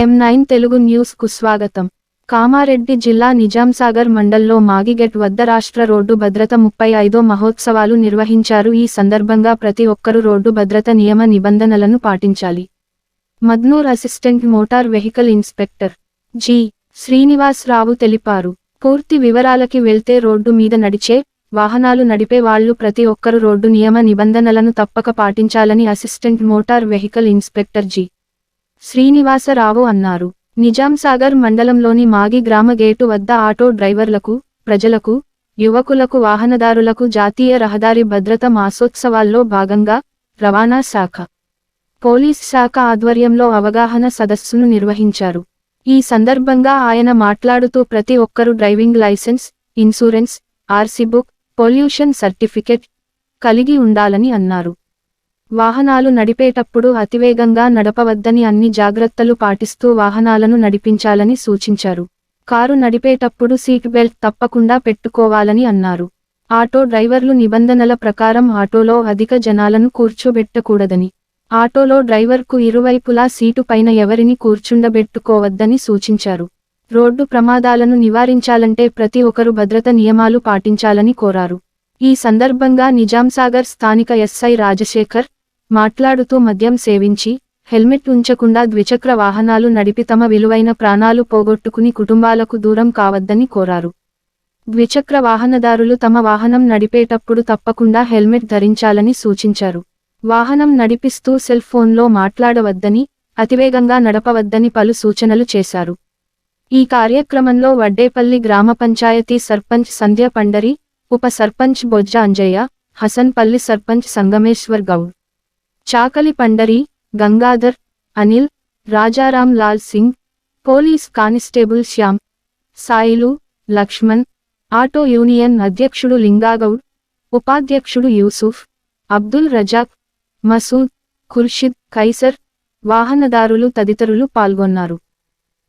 ఎం nine Telugu న్యూస్కు స్వాగతం. కామారెడ్డి జిల్లా నిజాంసాగర్ మండల్లో మాగిగెట్ వద్ద రాష్ట్ర రోడ్డు భద్రత ముప్పై ఐదో మహోత్సవాలు నిర్వహించారు. ఈ సందర్భంగా ప్రతి ఒక్కరూ రోడ్డు భద్రత నియమ నిబంధనలను పాటించాలి. Madnoor assistant motor vehicle inspector G. Srinivas Rao తెలిపారు. పూర్తి వివరాలకి వెళ్తే రోడ్డు మీద నడిచే వాహనాలు నడిపే వాళ్ళు ప్రతి ఒక్కరు రోడ్డు నియమ నిబంధనలను తప్పక పాటించాలని assistant motor vehicle inspector G. Srinivasarao అన్నారు. నిజాంసాగర్ మండలంలోని మాగి గ్రామ గేటు వద్ద ఆటో డ్రైవర్లకు ప్రజలకు యువకులకు వాహనదారులకు జాతీయ రహదారి భద్రత మాసోత్సవాల్లో భాగంగా రవాణా శాఖ పోలీస్ శాఖ ఆధ్వర్యంలో అవగాహన సదస్సును నిర్వహించారు. ఈ సందర్భంగా ఆయన మాట్లాడుతూ ప్రతి ఒక్కరూ driving licence insurance RC book pollution certificate కలిగి ఉండాలని అన్నారు. వాహనాలు నడిపేటప్పుడు అతివేగంగా నడపవద్దని అన్ని జాగ్రత్తలు పాటిస్తూ వాహనాలను నడిపించాలని సూచించారు. కారు నడిపేటప్పుడు సీట్ బెల్ట్ తప్పకుండా పెట్టుకోవాలని అన్నారు. ఆటో డ్రైవర్లు నిబంధనల ప్రకారం ఆటోలో అధిక జనాలను కూర్చోబెట్టకూడదని ఆటోలో డ్రైవర్కు ఇరువైపులా సీటు పైన ఎవరిని కూర్చుండబెట్టుకోవద్దని సూచించారు. రోడ్డు ప్రమాదాలను నివారించాలంటే ప్రతి ఒక్కరు భద్రత నియమాలు పాటించాలని కోరారు. ఈ సందర్భంగా నిజాంసాగర్ స్థానిక ఎస్ఐ రాజశేఖర్ మాట్లాడుతూ మద్యం సేవించి హెల్మెట్ ఉంచకుండా ద్విచక్ర వాహనాలు నడిపి తమ విలువైన ప్రాణాలు పోగొట్టుకుని కుటుంబాలకు దూరం కావద్దని కోరారు. ద్విచక్ర వాహనదారులు తమ వాహనం నడిపేటప్పుడు తప్పకుండా హెల్మెట్ ధరించాలని సూచించారు. వాహనం నడిపిస్తూ సెల్ ఫోన్లో మాట్లాడవద్దని అతివేగంగా నడపవద్దని పలు సూచనలు చేశారు. ఈ కార్యక్రమంలో వడ్డేపల్లి గ్రామ పంచాయతీ సర్పంచ్ సంధ్య పండరి ఉప sarpanch Bojja Anjaiah Hasanpalli sarpanch Sangameshwar Goud. Chakali Pandari Gangadhar Anil Rajaram Lal Singh police constable Shyam Sailu Laxman auto union అధ్యక్షుడు లింగాగౌడ్ ఉపాధ్యక్షుడు యూసుఫ్ అబ్దుల్ రజాక్ మసూద్ ఖుర్షిద్ కైసర్ వాహనదారులు తదితరులు పాల్గొన్నారు.